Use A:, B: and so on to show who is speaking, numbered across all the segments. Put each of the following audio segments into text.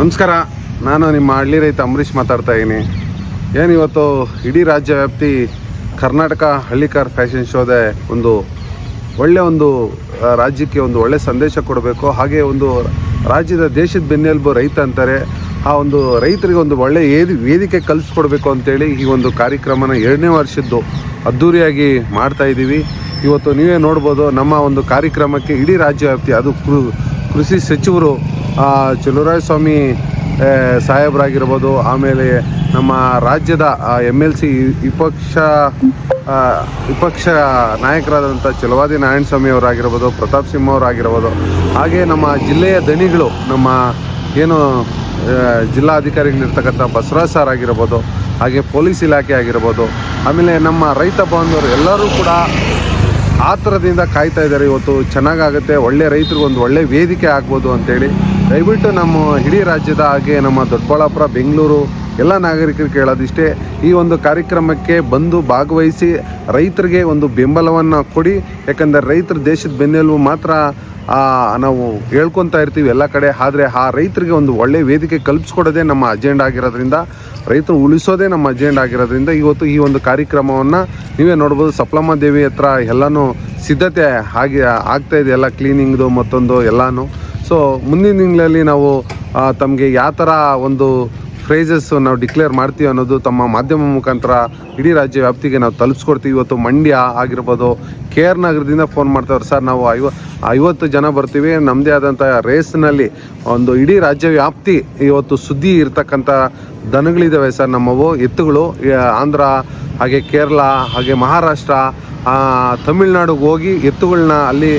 A: ನಮಸ್ಕಾರ. ನಾನು ನಿಮ್ಮ ಹಳ್ಳಿ ರೈತ ಅಂಬರೀಷ್ ಮಾತಾಡ್ತಾ ಇದ್ದೀನಿ. ಏನು ಇವತ್ತು ಇಡೀ ರಾಜ್ಯ ವ್ಯಾಪ್ತಿ ಕರ್ನಾಟಕ ಹಳ್ಳಿಕಾರ್ ಫ್ಯಾಷನ್ ಶೋದೆ ಒಂದು ಒಳ್ಳೆಯ ಒಂದು ರಾಜ್ಯಕ್ಕೆ ಒಂದು ಒಳ್ಳೆ ಸಂದೇಶ ಕೊಡಬೇಕು. ಹಾಗೆ ಒಂದು ರಾಜ್ಯದ ದೇಶದ ಬೆನ್ನೆಲುಬು ರೈತ ಅಂತಾರೆ. ಆ ಒಂದು ರೈತರಿಗೆ ಒಂದು ಒಳ್ಳೆ ಏದಿ, ವೇದಿಕೆ ಕಲಿಸ್ಕೊಡ್ಬೇಕು ಅಂತೇಳಿ ಈ ಒಂದು ಕಾರ್ಯಕ್ರಮನ ಎರಡನೇ ವರ್ಷದ್ದು ಅದ್ಧೂರಿಯಾಗಿ ಮಾಡ್ತಾ ಇದ್ದೀವಿ. ಇವತ್ತು ನೀವೇ ನೋಡ್ಬೋದು ನಮ್ಮ ಒಂದು ಕಾರ್ಯಕ್ರಮಕ್ಕೆ ಇಡೀ ರಾಜ್ಯ ವ್ಯಾಪ್ತಿ, ಅದು ಕೃಷಿ ಸಚಿವರು ಚಲುವರಾಯ ಸ್ವಾಮಿ ಸಾಹೇಬರಾಗಿರ್ಬೋದು, ಆಮೇಲೆ ನಮ್ಮ ರಾಜ್ಯದ ಎಂ ಎಲ್ ಸಿ ವಿಪಕ್ಷ ವಿಪಕ್ಷ ನಾಯಕರಾದಂಥ ಚಲವಾದಿ ನಾರಾಯಣ ಸ್ವಾಮಿ ಅವರಾಗಿರ್ಬೋದು, ಪ್ರತಾಪ್ ಸಿಂಹ ಅವರಾಗಿರ್ಬೋದು, ಹಾಗೆ ನಮ್ಮ ಜಿಲ್ಲೆಯ ದನಿಗಳು, ನಮ್ಮ ಏನು ಜಿಲ್ಲಾಧಿಕಾರಿಗಳಿರ್ತಕ್ಕಂಥ ಬಸವರಾಜ್ ಸರ್ ಆಗಿರ್ಬೋದು, ಹಾಗೆ ಪೊಲೀಸ್ ಇಲಾಖೆ ಆಗಿರ್ಬೋದು, ಆಮೇಲೆ ನಮ್ಮ ರೈತ ಬಾಂಧವರು ಎಲ್ಲರೂ ಕೂಡ ಆತರದಿಂದ ಕಾಯ್ತಾ ಇದ್ದಾರೆ. ಇವತ್ತು ಚೆನ್ನಾಗಾಗುತ್ತೆ, ಒಳ್ಳೆ ರೈತರಿಗೆ ಒಂದು ಒಳ್ಳೆ ವೇದಿಕೆ ಆಗ್ಬೋದು ಅಂತೇಳಿ. ದಯವಿಟ್ಟು ನಮ್ಮ ಇಡೀ ರಾಜ್ಯದ ಹಾಗೆ ನಮ್ಮ ದೊಡ್ಡಬಳ್ಳಾಪುರ, ಬೆಂಗಳೂರು ಎಲ್ಲ ನಾಗರಿಕರು ಕೇಳೋದಿಷ್ಟೇ, ಈ ಒಂದು ಕಾರ್ಯಕ್ರಮಕ್ಕೆ ಬಂದು ಭಾಗವಹಿಸಿ ರೈತರಿಗೆ ಒಂದು ಬೆಂಬಲವನ್ನು ಕೊಡಿ. ಯಾಕಂದರೆ ರೈತರು ದೇಶದ ಬೆನ್ನೆಲುಬು ಮಾತ್ರ ನಾವು ಹೇಳ್ಕೊತಾ ಇರ್ತೀವಿ ಎಲ್ಲ ಕಡೆ. ಆದರೆ ಆ ರೈತರಿಗೆ ಒಂದು ಒಳ್ಳೆ ವೇದಿಕೆ ಕಲ್ಪಿಸ್ಕೊಡೋದೇ ನಮ್ಮ ಅಜೆಂಡಾ ಆಗಿರೋದ್ರಿಂದ ರೈತರು ಉಳಿಸೋದೇ ನಮ್ಮ ಅಜೆಂಡ್ ಆಗಿರೋದ್ರಿಂದ ಇವತ್ತು ಈ ಒಂದು ಕಾರ್ಯಕ್ರಮವನ್ನು ನೀವೇ ನೋಡ್ಬೋದು. ಸಪ್ಲಮ್ಮ ದೇವಿ ಹತ್ರ ಎಲ್ಲನೂ ಸಿದ್ಧತೆ ಆಗಿ ಆಗ್ತಾ ಇದೆ ಎಲ್ಲ ಕ್ಲೀನಿಂಗ್ದು ಮತ್ತೊಂದು ಎಲ್ಲನೂ. ಸೊ ಮುಂದಿನ ತಿಂಗಳಲ್ಲಿ ನಾವು ತಮಗೆ ಯಾವ ಥರ ಒಂದು ಫ್ರೇಸಸ್ ನಾವು ಡಿಕ್ಲೇರ್ ಮಾಡ್ತೀವಿ ಅನ್ನೋದು ತಮ್ಮ ಮಾಧ್ಯಮ ಮುಖಾಂತರ ಇಡೀ ರಾಜ್ಯ ವ್ಯಾಪ್ತಿಗೆ ನಾವು ತಲುಪಿಸ್ಕೊಡ್ತೀವಿ. ಇವತ್ತು ಮಂಡ್ಯ ಆಗಿರ್ಬೋದು ಕೆ ಆರ್ ನಗರದಿಂದ ಫೋನ್ ಮಾಡ್ತಾರೆ. ಸರ್, ನಾವು ಐವ, ಐವತ್ತು ಜನ ಬರ್ತೀವಿ. ನಮ್ಮದೇ ಆದಂಥ ರೇಸ್ನಲ್ಲಿ ಒಂದು ಇಡೀ ರಾಜ್ಯ ವ್ಯಾಪ್ತಿ ಇವತ್ತು ಸುದ್ದಿ ಇರ್ತಕ್ಕಂಥ ದನಗಳಿದ್ದಾವೆ ಸರ್ ನಮ್ಮವು. ಎತ್ತುಗಳು ಆಂಧ್ರ, ಹಾಗೆ ಕೇರಳ, ಹಾಗೆ ಮಹಾರಾಷ್ಟ್ರ ತಮಿಳ್ನಾಡಿಗೆ ಹೋಗಿ ಎತ್ತುಗಳನ್ನ ಅಲ್ಲಿ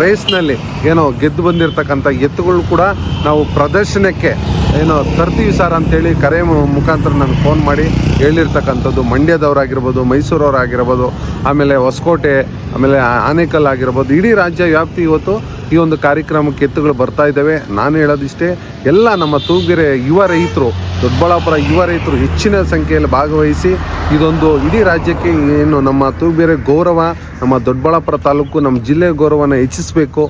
A: ರೇಸ್ನಲ್ಲಿ ಏನೋ ಗೆದ್ದು ಬಂದಿರತಕ್ಕಂಥ ಎತ್ತುಗಳು ಕೂಡ ನಾವು ಪ್ರದರ್ಶನಕ್ಕೆ ಏನೋ ತರ್ತೀವಿ ಸರ್ ಅಂತೇಳಿ ಕರೆ ಮುಖಾಂತರ ನನಗೆ ಫೋನ್ ಮಾಡಿ ಹೇಳಿರ್ತಕ್ಕಂಥದ್ದು. ಮಂಡ್ಯದವರಾಗಿರ್ಬೋದು, ಮೈಸೂರವರಾಗಿರ್ಬೋದು, ಆಮೇಲೆ ಹೊಸಕೋಟೆ, ಆಮೇಲೆ ಆನೇಕಲ್ ಆಗಿರ್ಬೋದು ಇಡೀ ರಾಜ್ಯ ವ್ಯಾಪ್ತಿ ಇವತ್ತು ಈ ಒಂದು ಕಾರ್ಯಕ್ರಮಕ್ಕೆ ಎತ್ತುಗಳು ಬರ್ತಾ ಇದ್ದಾವೆ. ನಾನು ಹೇಳೋದಿಷ್ಟೇ, ಎಲ್ಲ ನಮ್ಮ ತೂಗೆರೆ ಯುವ ರೈತರು, ದೊಡ್ಡಬಳ್ಳಾಪುರ ಯುವ ರೈತರು ಹೆಚ್ಚಿನ ಸಂಖ್ಯೆಯಲ್ಲಿ ಭಾಗವಹಿಸಿ ಇದೊಂದು ಇಡೀ ರಾಜ್ಯಕ್ಕೆ ಏನು ನಮ್ಮ ತೂಗೆರೆ ಗೌರವ, ನಮ್ಮ ದೊಡ್ಡಬಳ್ಳಾಪುರ ತಾಲೂಕು, ನಮ್ಮ ಜಿಲ್ಲೆ ಗೌರವನ ಹೆಚ್ಚಿಸಬೇಕು.